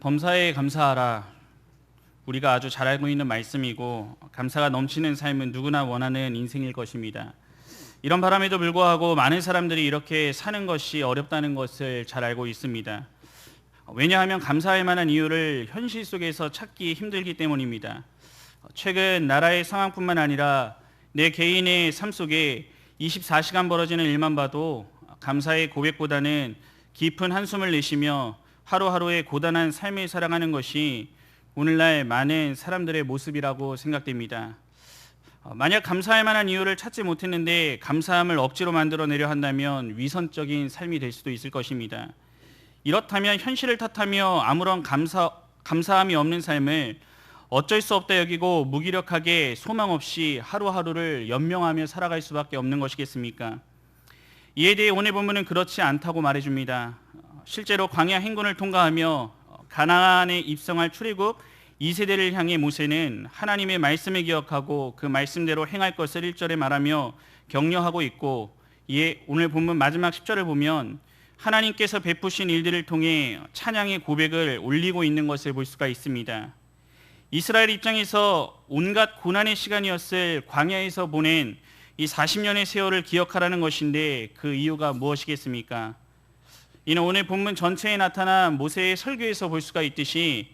범사에 감사하라. 우리가 아주 잘 알고 있는 말씀이고 감사가 넘치는 삶은 누구나 원하는 인생일 것입니다. 이런 바람에도 불구하고 많은 사람들이 이렇게 사는 것이 어렵다는 것을 잘 알고 있습니다. 왜냐하면 감사할 만한 이유를 현실 속에서 찾기 힘들기 때문입니다. 최근 나라의 상황뿐만 아니라 내 개인의 삶 속에 24시간 벌어지는 일만 봐도 감사의 고백보다는 깊은 한숨을 내쉬며 하루하루의 고단한 삶을 살아가는 것이 오늘날 많은 사람들의 모습이라고 생각됩니다. 어, 만약 감사할 만한 이유를 찾지 못했는데 감사함을 억지로 만들어내려 한다면 위선적인 삶이 될 수도 있을 것입니다. 이렇다면 현실을 탓하며 아무런 감사, 감사함이 없는 삶을 어쩔 수 없다 여기고 무기력하게 소망 없이 하루하루를 연명하며 살아갈 수밖에 없는 것이겠습니까? 이에 대해 오늘 본문은 그렇지 않다고 말해줍니다. 실제로 광야 행군을 통과하며 가나안에 입성할 출애굽 2세대를 향해 모세는 하나님의 말씀을 기억하고 그 말씀대로 행할 것을 1절에 말하며 격려하고 있고 이에 오늘 본문 마지막 10절을 보면 하나님께서 베푸신 일들을 통해 찬양의 고백을 올리고 있는 것을 볼 수가 있습니다. 이스라엘 입장에서 온갖 고난의 시간이었을 광야에서 보낸 이 40년의 세월을 기억하라는 것인데 그 이유가 무엇이겠습니까? 이는 오늘 본문 전체에 나타난 모세의 설교에서 볼 수가 있듯이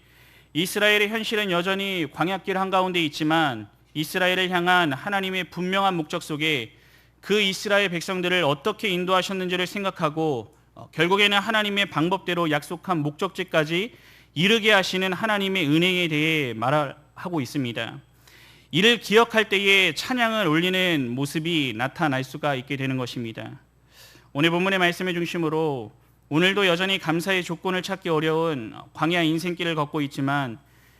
이스라엘의 현실은 여전히 광야길 한가운데 있지만 이스라엘을 향한 하나님의 분명한 목적 속에 그 이스라엘 백성들을 어떻게 인도하셨는지를 생각하고 어, 결국에는 하나님의 방법대로 약속한 목적지까지 이르게 하시는 하나님의 은혜에 대해 말하고 있습니다. 이를 기억할 때에 찬양을 올리는 모습이 나타날 수가 있게 되는 것입니다. 오늘 본문의 말씀의 중심으로 오늘도 여전히 감사의 조건을 찾기 어려운 광야 인생길을 걷고 있지만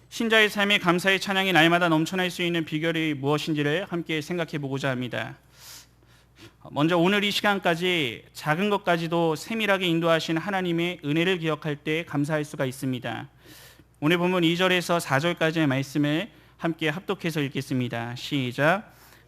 신자의 삶에 감사의 찬양이 날마다 넘쳐날 수 있는 비결이 무엇인지를 함께 생각해 보고자 합니다. 먼저 오늘 이 시간까지 작은 것까지도 세밀하게 인도하신 하나님의 은혜를 기억할 때 감사할 수가 있습니다. 오늘 보면 2절에서 4절까지의 말씀을 함께 합독해서 읽겠습니다. 시작.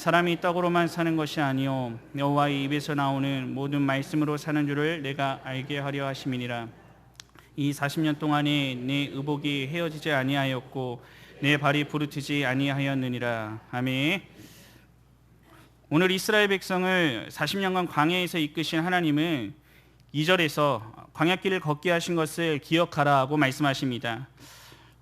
사람이 떡으로만 사는 것이 아니요 여호와의 입에서 나오는 모든 말씀으로 사는 줄을 내가 알게 하려 하심이니라. 이 40년 동안에 내 의복이 헤어지지 아니하였고 내 발이 부르트지 아니하였느니라. 아멘. 오늘 이스라엘 백성을 40년간 광야에서 이끄신 하나님은 2절에서 광야길을 걷게 하신 것을 기억하라고 말씀하십니다.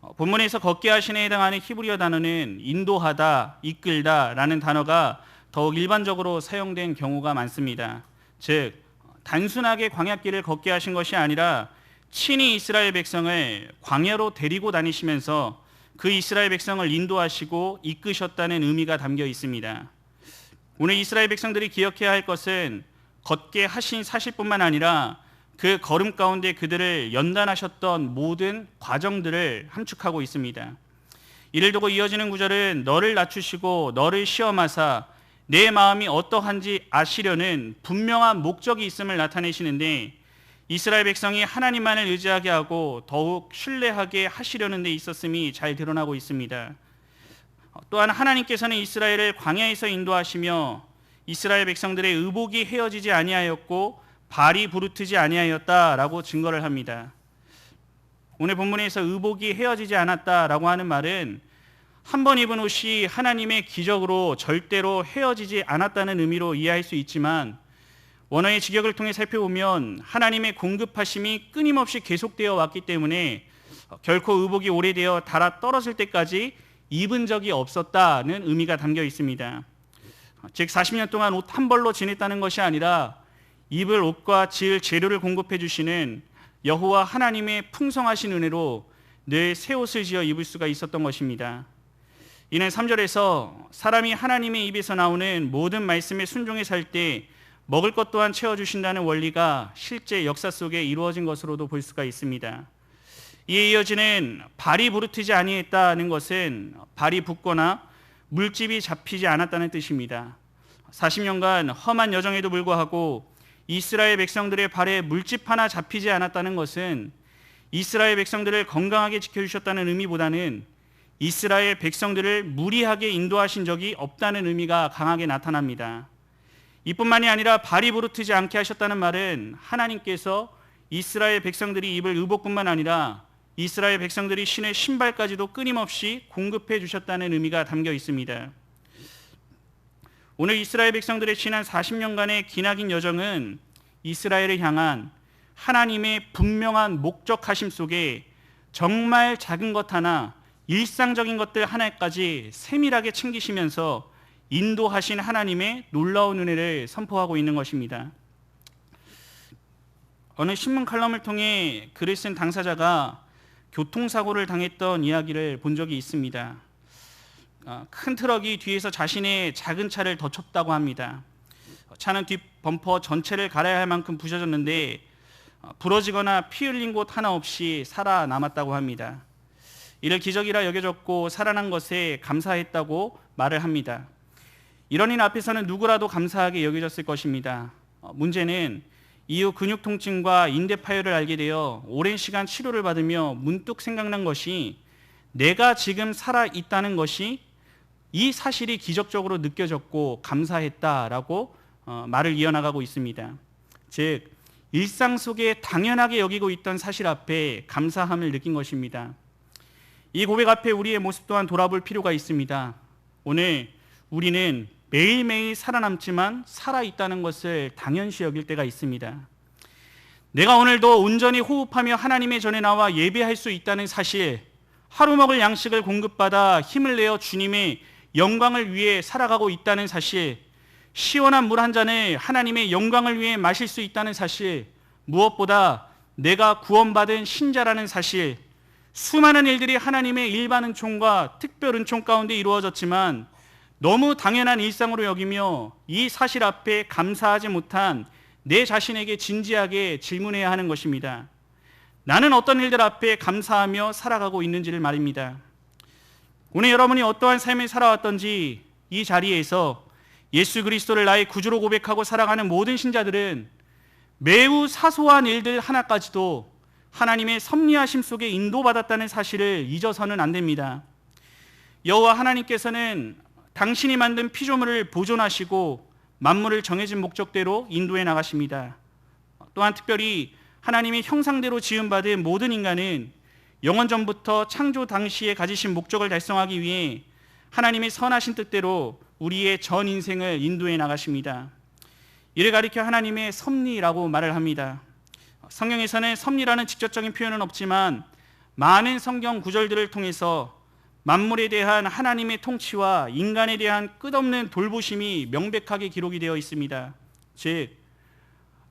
어, 본문에서 걷게 하신에 해당하는 히브리어 단어는 인도하다, 이끌다라는 단어가 더욱 일반적으로 사용된 경우가 많습니다. 즉 단순하게 광야길을 걷게 하신 것이 아니라 친히 이스라엘 백성을 광야로 데리고 다니시면서 그 이스라엘 백성을 인도하시고 이끄셨다는 의미가 담겨 있습니다. 오늘 이스라엘 백성들이 기억해야 할 것은 걷게 하신 사실뿐만 아니라 그 걸음 가운데 그들을 연단하셨던 모든 과정들을 함축하고 있습니다. 이를 두고 이어지는 구절은 너를 낮추시고 너를 시험하사 내 마음이 어떠한지 아시려는 분명한 목적이 있음을 나타내시는데 이스라엘 백성이 하나님만을 의지하게 하고 더욱 신뢰하게 하시려는 데 있었음이 잘 드러나고 있습니다. 또한 하나님께서는 이스라엘을 광야에서 인도하시며 이스라엘 백성들의 의복이 헤어지지 아니하였고 발이 부르트지 아니하였다라고 증거를 합니다. 오늘 본문에서 의복이 헤어지지 않았다라고 하는 말은 한 번 입은 옷이 하나님의 기적으로 절대로 헤어지지 않았다는 의미로 이해할 수 있지만 원어의 직역을 통해 살펴보면 하나님의 공급하심이 끊임없이 계속되어 왔기 때문에 결코 의복이 오래되어 달아 떨어질 때까지 입은 적이 없었다는 의미가 담겨 있습니다. 즉 40년 동안 옷 한 벌로 지냈다는 것이 아니라 입을 옷과 지을 재료를 공급해 주시는 여호와 하나님의 풍성하신 은혜로 늘새 옷을 지어 입을 수가 있었던 것입니다. 이는 3절에서 사람이 하나님의 입에서 나오는 모든 말씀에 순종해 살 때 먹을 것 또한 채워 주신다는 원리가 실제 역사 속에 이루어진 것으로도 볼 수가 있습니다. 이에 이어지는 발이 부르트지 아니했다는 것은 발이 붓거나 물집이 잡히지 않았다는 뜻입니다. 40년간 험한 여정에도 불구하고 이스라엘 백성들의 발에 물집 하나 잡히지 않았다는 것은 이스라엘 백성들을 건강하게 지켜주셨다는 의미보다는 이스라엘 백성들을 무리하게 인도하신 적이 없다는 의미가 강하게 나타납니다. 이뿐만이 아니라 발이 부르트지 않게 하셨다는 말은 하나님께서 이스라엘 백성들이 입을 의복뿐만 아니라 이스라엘 백성들이 신의 신발까지도 끊임없이 공급해 주셨다는 의미가 담겨 있습니다. 오늘 이스라엘 백성들의 지난 40년간의 기나긴 여정은 이스라엘을 향한 하나님의 분명한 목적하심 속에 정말 작은 것 하나, 일상적인 것들 하나까지 세밀하게 챙기시면서 인도하신 하나님의 놀라운 은혜를 선포하고 있는 것입니다. 어느 신문 칼럼을 통해 글을 쓴 당사자가 교통사고를 당했던 이야기를 본 적이 있습니다. 어, 큰 트럭이 뒤에서 자신의 작은 차를 덮쳤다고 합니다. 차는 뒷 범퍼 전체를 갈아야 할 만큼 부셔졌는데 어, 부러지거나 피 흘린 곳 하나 없이 살아남았다고 합니다. 이를 기적이라 여겨졌고 살아난 것에 감사했다고 말을 합니다. 이런 일 앞에서는 누구라도 감사하게 여겨졌을 것입니다. 어, 문제는 이후 근육 통증과 인대 파열을 알게 되어 오랜 시간 치료를 받으며 문득 생각난 것이 내가 지금 살아 있다는 것이 이 사실이 기적적으로 느껴졌고 감사했다라고 어, 말을 이어나가고 있습니다. 즉 일상 속에 당연하게 여기고 있던 사실 앞에 감사함을 느낀 것입니다. 이 고백 앞에 우리의 모습 또한 돌아볼 필요가 있습니다. 오늘 우리는 매일매일 살아남지만 살아있다는 것을 당연시 여길 때가 있습니다. 내가 오늘도 온전히 호흡하며 하나님의 전에 나와 예배할 수 있다는 사실, 하루 먹을 양식을 공급받아 힘을 내어 주님의 영광을 위해 살아가고 있다는 사실, 시원한 물 한 잔을 하나님의 영광을 위해 마실 수 있다는 사실, 무엇보다 내가 구원받은 신자라는 사실, 수많은 일들이 하나님의 일반 은총과 특별 은총 가운데 이루어졌지만 너무 당연한 일상으로 여기며 이 사실 앞에 감사하지 못한 내 자신에게 진지하게 질문해야 하는 것입니다. 나는 어떤 일들 앞에 감사하며 살아가고 있는지를 말입니다. 오늘 여러분이 어떠한 삶을 살아왔던지 이 자리에서 예수 그리스도를 나의 구주로 고백하고 살아가는 모든 신자들은 매우 사소한 일들 하나까지도 하나님의 섭리하심 속에 인도받았다는 사실을 잊어서는 안 됩니다. 여호와 하나님께서는 당신이 만든 피조물을 보존하시고 만물을 정해진 목적대로 인도해 나가십니다. 또한 특별히 하나님의 형상대로 지음받은 모든 인간은 영원 전부터 창조 당시에 가지신 목적을 달성하기 위해 하나님의 선하신 뜻대로 우리의 전 인생을 인도해 나가십니다. 이를 가리켜 하나님의 섭리라고 말을 합니다. 성경에서는 섭리라는 직접적인 표현은 없지만 많은 성경 구절들을 통해서 만물에 대한 하나님의 통치와 인간에 대한 끝없는 돌보심이 명백하게 기록이 되어 있습니다. 즉,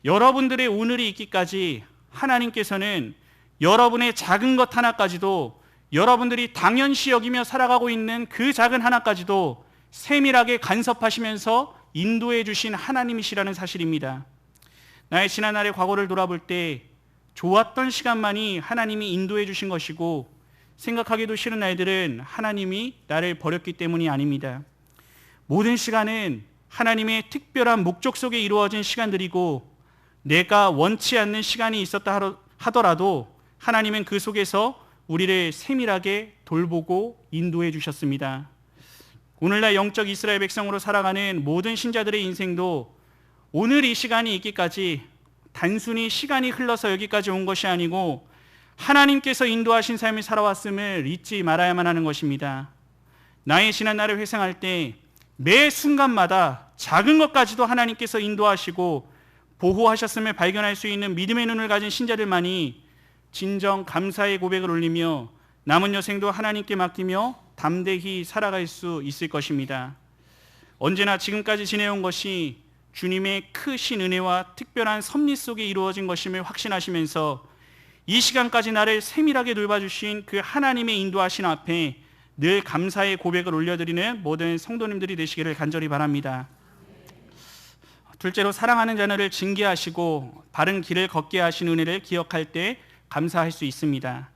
여러분들의 오늘이 있기까지 하나님께서는 여러분의 작은 것 하나까지도 여러분들이 당연시 여기며 살아가고 있는 그 작은 하나까지도 세밀하게 간섭하시면서 인도해 주신 하나님이시라는 사실입니다. 나의 지난날의 과거를 돌아볼 때 좋았던 시간만이 하나님이 인도해 주신 것이고 생각하기도 싫은 날들은 하나님이 나를 버렸기 때문이 아닙니다. 모든 시간은 하나님의 특별한 목적 속에 이루어진 시간들이고 내가 원치 않는 시간이 있었다 하더라도 하나님은 그 속에서 우리를 세밀하게 돌보고 인도해 주셨습니다. 오늘날 영적 이스라엘 백성으로 살아가는 모든 신자들의 인생도 오늘 이 시간이 있기까지 단순히 시간이 흘러서 여기까지 온 것이 아니고 하나님께서 인도하신 삶을 살아왔음을 잊지 말아야만 하는 것입니다. 나의 지난 날을 회상할 때 매 순간마다 작은 것까지도 하나님께서 인도하시고 보호하셨음을 발견할 수 있는 믿음의 눈을 가진 신자들만이 진정 감사의 고백을 올리며 남은 여생도 하나님께 맡기며 담대히 살아갈 수 있을 것입니다. 언제나 지금까지 지내온 것이 주님의 크신 은혜와 특별한 섭리 속에 이루어진 것임을 확신하시면서 이 시간까지 나를 세밀하게 돌봐주신 그 하나님의 인도하신 앞에 늘 감사의 고백을 올려드리는 모든 성도님들이 되시기를 간절히 바랍니다. 둘째로 사랑하는 자녀를 징계하시고 바른 길을 걷게 하신 은혜를 기억할 때 감사할 수 있습니다.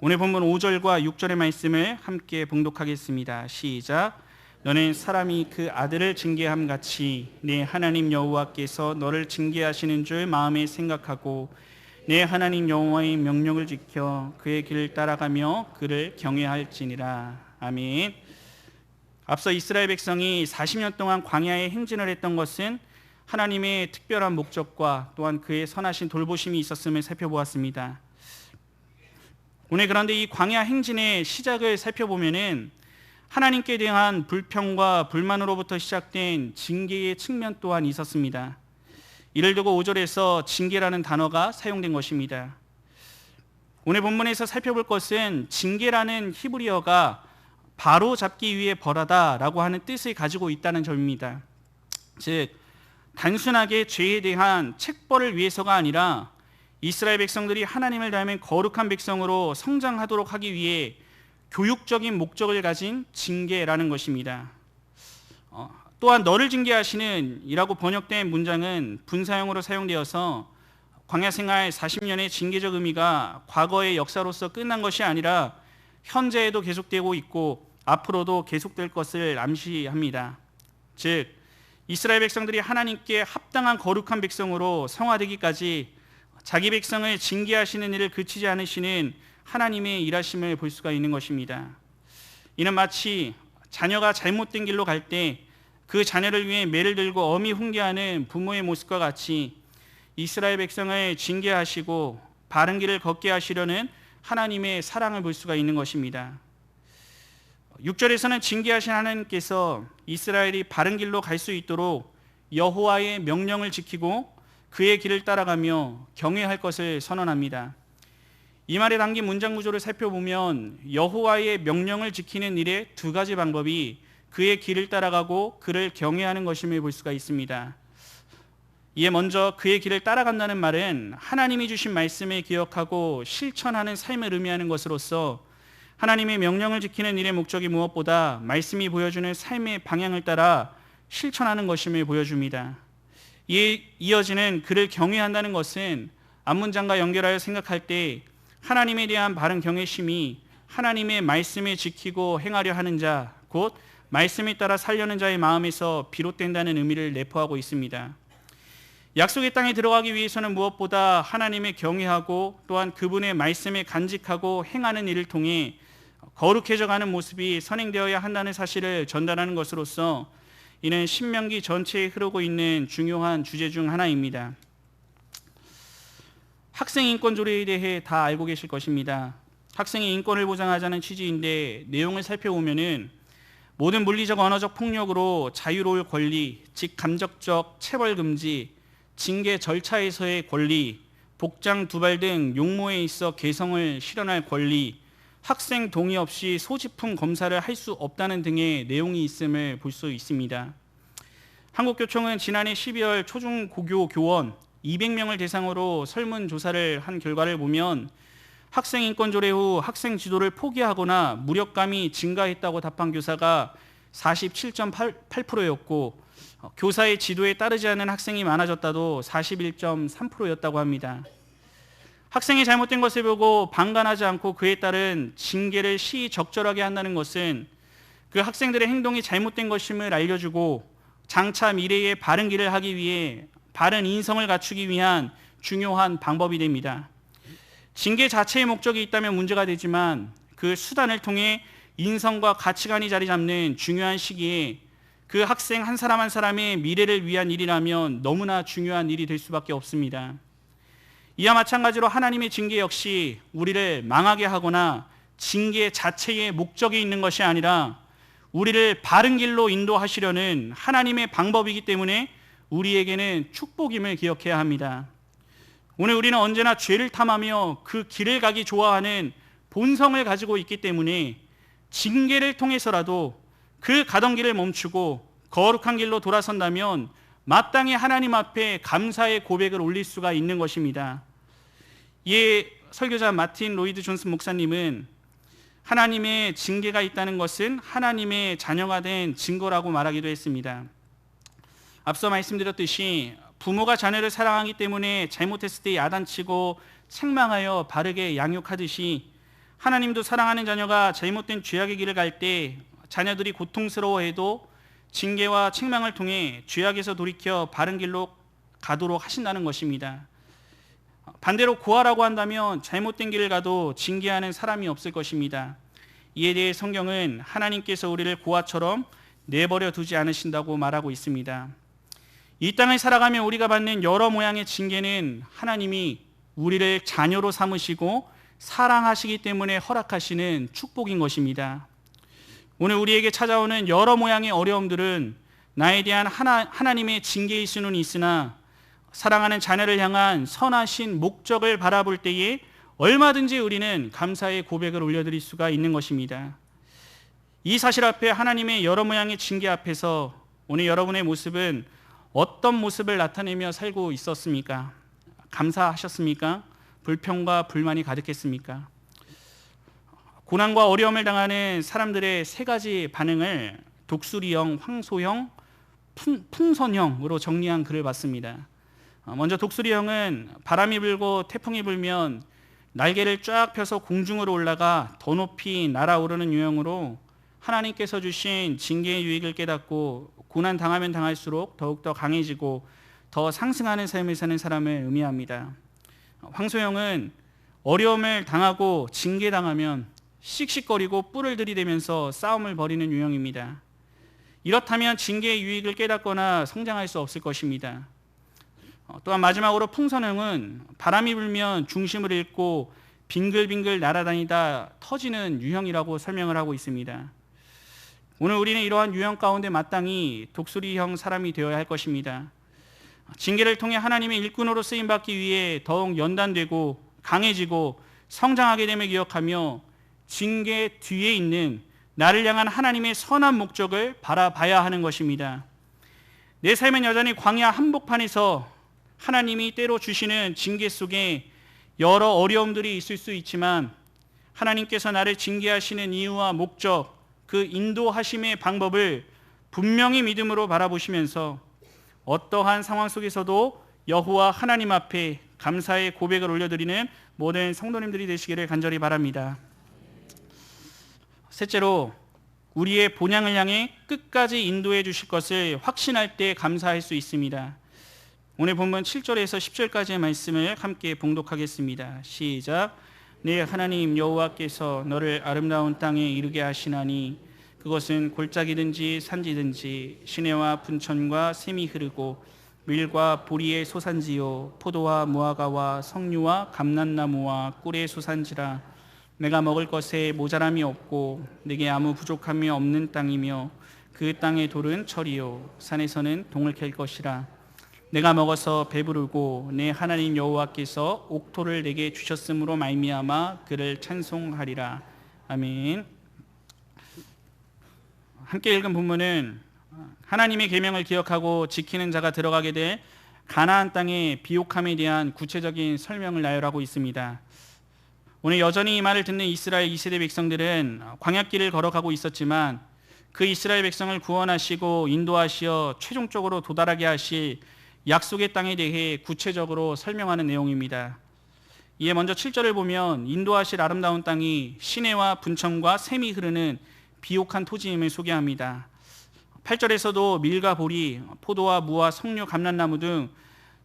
오늘 본문 5절과 6절의 말씀을 함께 봉독하겠습니다. 시작. 너는 사람이 그 아들을 징계함 같이 내 하나님 여호와께서 너를 징계하시는 줄 마음에 생각하고 내 하나님 여호와의 명령을 지켜 그의 길을 따라가며 그를 경외할지니라. 아멘. 앞서 이스라엘 백성이 40년 동안 광야에 행진을 했던 것은 하나님의 특별한 목적과 또한 그의 선하신 돌보심이 있었음을 살펴보았습니다. 오늘 그런데 이 광야 행진의 시작을 살펴보면은 하나님께 대한 불평과 불만으로부터 시작된 징계의 측면 또한 있었습니다. 이를 두고 5절에서 징계라는 단어가 사용된 것입니다. 오늘 본문에서 살펴볼 것은 징계라는 히브리어가 바로 잡기 위해 벌하다라고 하는 뜻을 가지고 있다는 점입니다. 즉 단순하게 죄에 대한 책벌을 위해서가 아니라 이스라엘 백성들이 하나님을 닮은 거룩한 백성으로 성장하도록 하기 위해 교육적인 목적을 가진 징계라는 것입니다. 어, 또한 너를 징계하시는 이라고 번역된 문장은 분사형으로 사용되어서 광야 생활 40년의 징계적 의미가 과거의 역사로서 끝난 것이 아니라 현재에도 계속되고 있고 앞으로도 계속될 것을 암시합니다. 즉 이스라엘 백성들이 하나님께 합당한 거룩한 백성으로 성화되기까지 자기 백성을 징계하시는 일을 그치지 않으시는 하나님의 일하심을 볼 수가 있는 것입니다. 이는 마치 자녀가 잘못된 길로 갈 때 그 자녀를 위해 매를 들고 어미 훈계하는 부모의 모습과 같이 이스라엘 백성을 징계하시고 바른 길을 걷게 하시려는 하나님의 사랑을 볼 수가 있는 것입니다. 6절에서는 징계하신 하나님께서 이스라엘이 바른 길로 갈 수 있도록 여호와의 명령을 지키고 그의 길을 따라가며 경외할 것을 선언합니다. 이 말에 담긴 문장 구조를 살펴보면 여호와의 명령을 지키는 일의 두 가지 방법이 그의 길을 따라가고 그를 경외하는 것임을 볼 수가 있습니다. 이에 먼저 그의 길을 따라간다는 말은 하나님이 주신 말씀을 기억하고 실천하는 삶을 의미하는 것으로서 하나님의 명령을 지키는 일의 목적이 무엇보다 말씀이 보여주는 삶의 방향을 따라 실천하는 것임을 보여줍니다. 이에 이어지는 그를 경외한다는 것은 앞문장과 연결하여 생각할 때 하나님에 대한 바른 경외심이 하나님의 말씀을 지키고 행하려 하는 자, 곧 말씀에 따라 살려는 자의 마음에서 비롯된다는 의미를 내포하고 있습니다. 약속의 땅에 들어가기 위해서는 무엇보다 하나님의 경외하고 또한 그분의 말씀에 간직하고 행하는 일을 통해 거룩해져 가는 모습이 선행되어야 한다는 사실을 전달하는 것으로서 이는 신명기 전체에 흐르고 있는 중요한 주제 중 하나입니다. 학생 인권 조례에 대해 다 알고 계실 것입니다. 학생의 인권을 보장하자는 취지인데 내용을 살펴보면은 모든 물리적 언어적 폭력으로 자유로울 권리, 즉 감적적 체벌 금지, 징계 절차에서의 권리, 복장 두발 등 용모에 있어 개성을 실현할 권리, 학생 동의 없이 소지품 검사를 할 수 없다는 등의 내용이 있음을 볼 수 있습니다. 한국교총은 지난해 12월 초중고교 교원 200명을 대상으로 설문조사를 한 결과를 보면 학생 인권 조례 후 학생 지도를 포기하거나 무력감이 증가했다고 답한 교사가 47.8%였고 교사의 지도에 따르지 않는 학생이 많아졌다도 41.3%였다고 합니다. 학생이 잘못된 것을 보고 방관하지 않고 그에 따른 징계를 시적절하게 한다는 것은 그 학생들의 행동이 잘못된 것임을 알려주고 장차 미래의 바른 길을 하기 위해 바른 인성을 갖추기 위한 중요한 방법이 됩니다. 징계 자체의 목적이 있다면 문제가 되지만 그 수단을 통해 인성과 가치관이 자리 잡는 중요한 시기에 그 학생 한 사람 한 사람의 미래를 위한 일이라면 너무나 중요한 일이 될 수밖에 없습니다. 이와 마찬가지로 하나님의 징계 역시 우리를 망하게 하거나 징계 자체의 목적이 있는 것이 아니라 우리를 바른 길로 인도하시려는 하나님의 방법이기 때문에 우리에게는 축복임을 기억해야 합니다. 오늘 우리는 언제나 죄를 탐하며 그 길을 가기 좋아하는 본성을 가지고 있기 때문에 징계를 통해서라도 그 가던 길을 멈추고 거룩한 길로 돌아선다면 마땅히 하나님 앞에 감사의 고백을 올릴 수가 있는 것입니다. 이 설교자 마틴 로이드 존슨 목사님은 하나님의 징계가 있다는 것은 하나님의 자녀가 된 증거라고 말하기도 했습니다. 앞서 말씀드렸듯이 부모가 자녀를 사랑하기 때문에 잘못했을 때 야단치고 책망하여 바르게 양육하듯이 하나님도 사랑하는 자녀가 잘못된 죄악의 길을 갈 때 자녀들이 고통스러워해도 징계와 책망을 통해 죄악에서 돌이켜 바른 길로 가도록 하신다는 것입니다. 반대로 고하라고 한다면 잘못된 길을 가도 징계하는 사람이 없을 것입니다. 이에 대해 성경은 하나님께서 우리를 고아처럼 내버려 두지 않으신다고 말하고 있습니다. 이 땅을 살아가며 우리가 받는 여러 모양의 징계는 하나님이 우리를 자녀로 삼으시고 사랑하시기 때문에 허락하시는 축복인 것입니다. 오늘 우리에게 찾아오는 여러 모양의 어려움들은 나에 대한 하나, 하나님의 징계일 수는 있으나 사랑하는 자녀를 향한 선하신 목적을 바라볼 때에 얼마든지 우리는 감사의 고백을 올려드릴 수가 있는 것입니다. 이 사실 앞에 하나님의 여러 모양의 징계 앞에서 오늘 여러분의 모습은 어떤 모습을 나타내며 살고 있었습니까? 감사하셨습니까? 불평과 불만이 가득했습니까? 고난과 어려움을 당하는 사람들의 세 가지 반응을 독수리형, 황소형, 풍, 풍선형으로 정리한 글을 봤습니다. 어, 먼저 독수리형은 바람이 불고 태풍이 불면 날개를 쫙 펴서 공중으로 올라가 더 높이 날아오르는 유형으로 하나님께서 주신 징계의 유익을 깨닫고 고난 당하면 당할수록 더욱더 강해지고 더 상승하는 삶을 사는 사람을 의미합니다. 황소형은 어려움을 당하고 징계당하면 씩씩거리고 뿔을 들이대면서 싸움을 벌이는 유형입니다. 이렇다면 징계의 유익을 깨닫거나 성장할 수 없을 것입니다. 어, 또한 마지막으로 풍선형은 바람이 불면 중심을 잃고 빙글빙글 날아다니다 터지는 유형이라고 설명을 하고 있습니다. 오늘 우리는 이러한 유형 가운데 마땅히 독수리형 사람이 되어야 할 것입니다. 징계를 통해 하나님의 일꾼으로 쓰임 받기 위해 더욱 연단되고 강해지고 성장하게 됨을 기억하며 징계 뒤에 있는 나를 향한 하나님의 선한 목적을 바라봐야 하는 것입니다. 내 삶은 여전히 광야 한복판에서 하나님이 때로 주시는 징계 속에 여러 어려움들이 있을 수 있지만 하나님께서 나를 징계하시는 이유와 목적, 그 인도하심의 방법을 분명히 믿음으로 바라보시면서 어떠한 상황 속에서도 여호와 하나님 앞에 감사의 고백을 올려드리는 모든 성도님들이 되시기를 간절히 바랍니다. 셋째로 우리의 본향을 향해 끝까지 인도해 주실 것을 확신할 때 감사할 수 있습니다. 오늘 본문 7절에서 10절까지의 말씀을 함께 봉독하겠습니다. 시작. 네 하나님 여호와께서 너를 아름다운 땅에 이르게 하시나니 그것은 골짜기든지 산지든지 시내와 분천과 샘이 흐르고 밀과 보리의 소산지요 포도와 무화과와 석류와 감난나무와 꿀의 소산지라 내가 먹을 것에 모자람이 없고 내게 아무 부족함이 없는 땅이며 그 땅의 돌은 철이요 산에서는 동을 캘 것이라 내가 먹어서 배부르고 내 하나님 여호와께서 옥토를 내게 주셨으므로 말미암아 그를 찬송하리라 아멘. 함께 읽은 본문은 하나님의 계명을 기억하고 지키는 자가 들어가게 될 가나안 땅의 비옥함에 대한 구체적인 설명을 나열하고 있습니다. 오늘 여전히 이 말을 듣는 이스라엘 2세대 백성들은 광야길을 걸어가고 있었지만 그 이스라엘 백성을 구원하시고 인도하시어 최종적으로 도달하게 하실 약속의 땅에 대해 구체적으로 설명하는 내용입니다. 이에 먼저 7절을 보면 인도하실 아름다운 땅이 시내와 분천과 샘이 흐르는 비옥한 토지임을 소개합니다. 8절에서도 밀과 보리, 포도와 무와 석류, 감람나무 등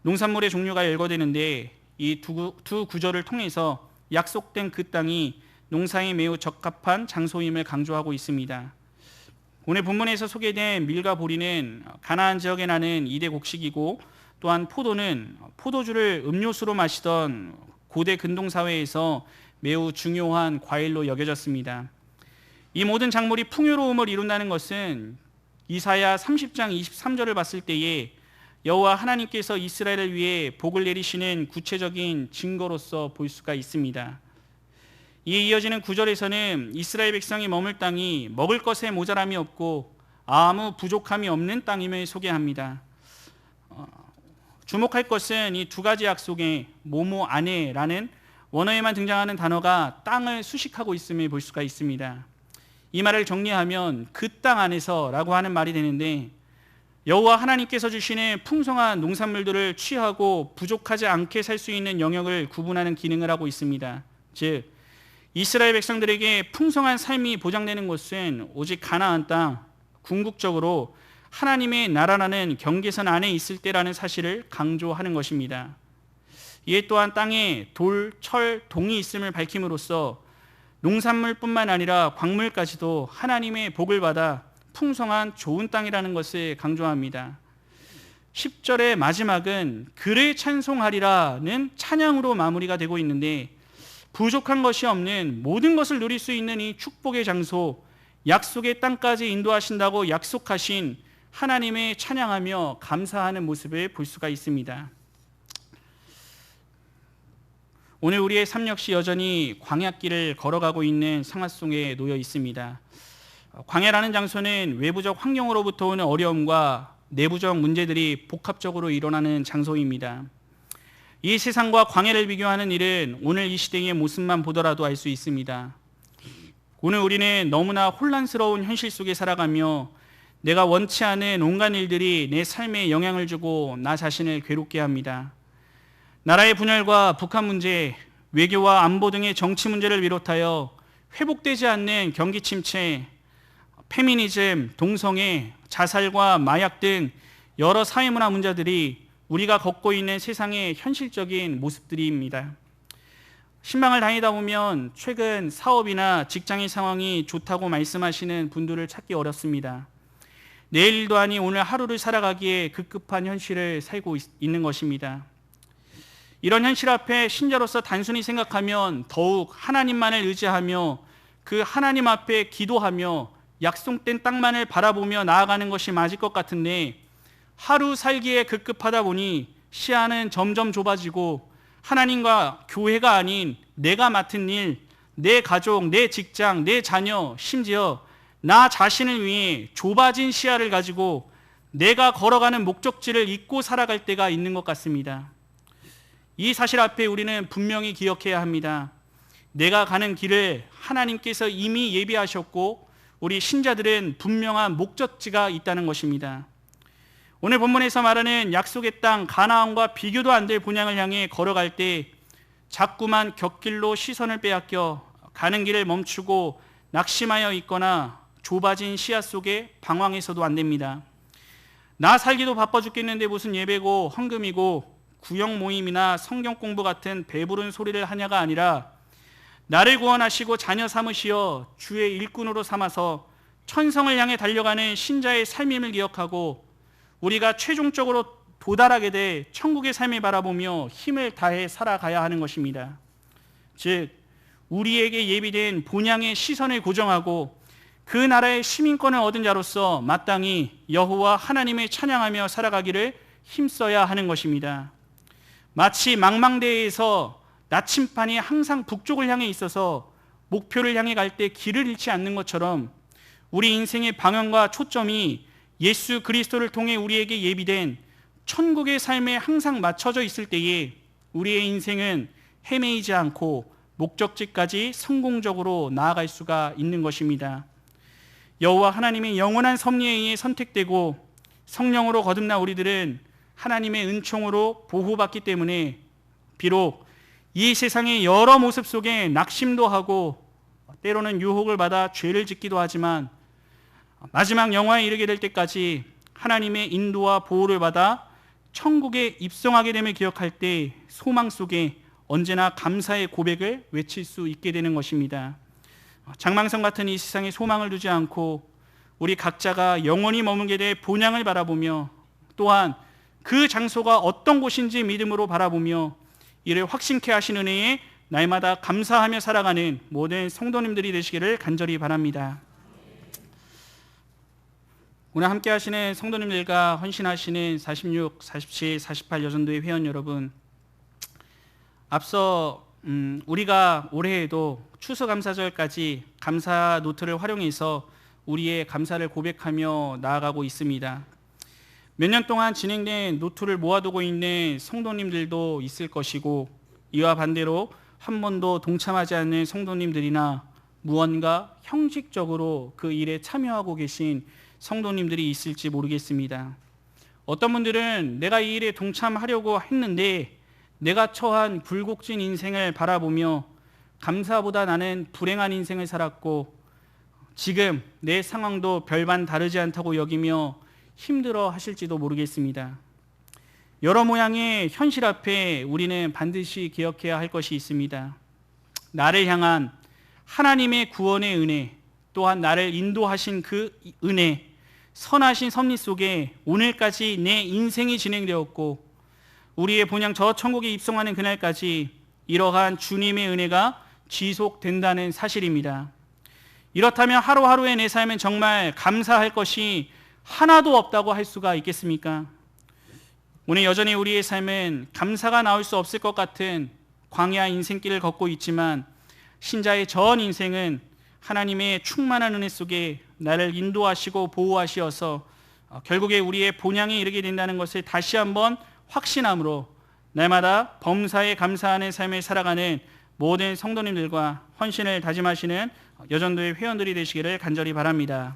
농산물의 종류가 열거되는데 이 두 구절을 통해서 약속된 그 땅이 농사에 매우 적합한 장소임을 강조하고 있습니다. 오늘 본문에서 소개된 밀과 보리는 가나안 지역에 나는 이대 곡식이고 또한 포도는 포도주를 음료수로 마시던 고대 근동 사회에서 매우 중요한 과일로 여겨졌습니다. 이 모든 작물이 풍요로움을 이룬다는 것은 이사야 30장 23절을 봤을 때에 여호와 하나님께서 이스라엘을 위해 복을 내리시는 구체적인 증거로서 볼 수가 있습니다. 이에 이어지는 구절에서는 이스라엘 백성이 머물 땅이 먹을 것에 모자람이 없고 아무 부족함이 없는 땅임을 소개합니다. 어, 주목할 것은 이 두 가지 약속의 모모 안에라는 원어에만 등장하는 단어가 땅을 수식하고 있음을 볼 수가 있습니다. 이 말을 정리하면 그 땅 안에서라고 하는 말이 되는데 여호와 하나님께서 주시는 풍성한 농산물들을 취하고 부족하지 않게 살 수 있는 영역을 구분하는 기능을 하고 있습니다. 즉 이스라엘 백성들에게 풍성한 삶이 보장되는 것은 오직 가나안 땅 궁극적으로 하나님의 나라라는 경계선 안에 있을 때라는 사실을 강조하는 것입니다. 이에 또한 땅에 돌, 철, 동이 있음을 밝힘으로써 농산물뿐만 아니라 광물까지도 하나님의 복을 받아 풍성한 좋은 땅이라는 것을 강조합니다. 10절의 마지막은 그를 찬송하리라는 찬양으로 마무리가 되고 있는데 부족한 것이 없는 모든 것을 누릴 수 있는 이 축복의 장소, 약속의 땅까지 인도하신다고 약속하신 하나님의 찬양하며 감사하는 모습을 볼 수가 있습니다. 오늘 우리의 삶 역시 여전히 광야길을 걸어가고 있는 상황 속에 놓여 있습니다. 광야라는 장소는 외부적 환경으로부터 오는 어려움과 내부적 문제들이 복합적으로 일어나는 장소입니다. 이 세상과 광야를 비교하는 일은 오늘 이 시대의 모습만 보더라도 알 수 있습니다. 오늘 우리는 너무나 혼란스러운 현실 속에 살아가며 내가 원치 않은 온갖 일들이 내 삶에 영향을 주고 나 자신을 괴롭게 합니다. 나라의 분열과 북한 문제, 외교와 안보 등의 정치 문제를 비롯하여 회복되지 않는 경기 침체, 페미니즘, 동성애, 자살과 마약 등 여러 사회문화 문제들이 우리가 걷고 있는 세상의 현실적인 모습들입니다. 신방을 다니다 보면 최근 사업이나 직장의 상황이 좋다고 말씀하시는 분들을 찾기 어렵습니다. 내일도 아니 오늘 하루를 살아가기에 급급한 현실을 살고 있는 것입니다. 이런 현실 앞에 신자로서 단순히 생각하면 더욱 하나님만을 의지하며 그 하나님 앞에 기도하며 약속된 땅만을 바라보며 나아가는 것이 맞을 것 같은데 하루 살기에 급급하다 보니 시야는 점점 좁아지고 하나님과 교회가 아닌 내가 맡은 일, 내 가족, 내 직장, 내 자녀, 심지어 나 자신을 위해 좁아진 시야를 가지고 내가 걸어가는 목적지를 잊고 살아갈 때가 있는 것 같습니다. 이 사실 앞에 우리는 분명히 기억해야 합니다. 내가 가는 길을 하나님께서 이미 예비하셨고 우리 신자들은 분명한 목적지가 있다는 것입니다. 오늘 본문에서 말하는 약속의 땅 가나안과 비교도 안 될 본향을 향해 걸어갈 때 자꾸만 곁길로 시선을 빼앗겨 가는 길을 멈추고 낙심하여 있거나 좁아진 시야 속에 방황해서도 안 됩니다. 나 살기도 바빠 죽겠는데 무슨 예배고 헌금이고 구역 모임이나 성경 공부 같은 배부른 소리를 하냐가 아니라 나를 구원하시고 자녀 삼으시어 주의 일꾼으로 삼아서 천성을 향해 달려가는 신자의 삶임을 기억하고 우리가 최종적으로 도달하게 돼 천국의 삶을 바라보며 힘을 다해 살아가야 하는 것입니다. 즉 우리에게 예비된 본향의 시선을 고정하고 그 나라의 시민권을 얻은 자로서 마땅히 여호와 하나님을 찬양하며 살아가기를 힘써야 하는 것입니다. 마치 망망대해에서 나침판이 항상 북쪽을 향해 있어서 목표를 향해 갈 때 길을 잃지 않는 것처럼 우리 인생의 방향과 초점이 예수 그리스도를 통해 우리에게 예비된 천국의 삶에 항상 맞춰져 있을 때에 우리의 인생은 헤매이지 않고 목적지까지 성공적으로 나아갈 수가 있는 것입니다. 여호와 하나님의 영원한 섭리에 의해 선택되고 성령으로 거듭나 우리들은 하나님의 은총으로 보호받기 때문에 비록 이 세상의 여러 모습 속에 낙심도 하고 때로는 유혹을 받아 죄를 짓기도 하지만 마지막 영화에 이르게 될 때까지 하나님의 인도와 보호를 받아 천국에 입성하게 됨을 기억할 때 소망 속에 언제나 감사의 고백을 외칠 수 있게 되는 것입니다. 장망성 같은 이 세상에 소망을 두지 않고 우리 각자가 영원히 머물게 될 본향을 바라보며 또한 그 장소가 어떤 곳인지 믿음으로 바라보며 이를 확신케 하신 은혜에 날마다 감사하며 살아가는 모든 성도님들이 되시기를 간절히 바랍니다. 오늘 함께 하시는 성도님들과 헌신하시는 46, 47, 48 여전도의 회원 여러분 앞서 음, 우리가 올해에도 추수감사절까지 감사 노트를 활용해서 우리의 감사를 고백하며 나아가고 있습니다. 몇 년 동안 진행된 노트를 모아두고 있는 성도님들도 있을 것이고 이와 반대로 한 번도 동참하지 않는 성도님들이나 무언가 형식적으로 그 일에 참여하고 계신 성도님들이 있을지 모르겠습니다. 어떤 분들은 내가 이 일에 동참하려고 했는데 내가 처한 굴곡진 인생을 바라보며 감사보다 나는 불행한 인생을 살았고 지금 내 상황도 별반 다르지 않다고 여기며 힘들어 하실지도 모르겠습니다. 여러 모양의 현실 앞에 우리는 반드시 기억해야 할 것이 있습니다. 나를 향한 하나님의 구원의 은혜, 또한 나를 인도하신 그 은혜, 선하신 섭리 속에 오늘까지 내 인생이 진행되었고 우리의 본향 저 천국에 입성하는 그날까지 이러한 주님의 은혜가 지속된다는 사실입니다. 이렇다면 하루하루의 내 삶은 정말 감사할 것이 하나도 없다고 할 수가 있겠습니까? 오늘 여전히 우리의 삶은 감사가 나올 수 없을 것 같은 광야 인생길을 걷고 있지만 신자의 전 인생은 하나님의 충만한 은혜 속에 나를 인도하시고 보호하시어서 어, 결국에 우리의 본향에 이르게 된다는 것을 다시 한번 확신함으로 날마다 범사에 감사하는 삶을 살아가는 모든 성도님들과 헌신을 다짐하시는 여전도의 회원들이 되시기를 간절히 바랍니다.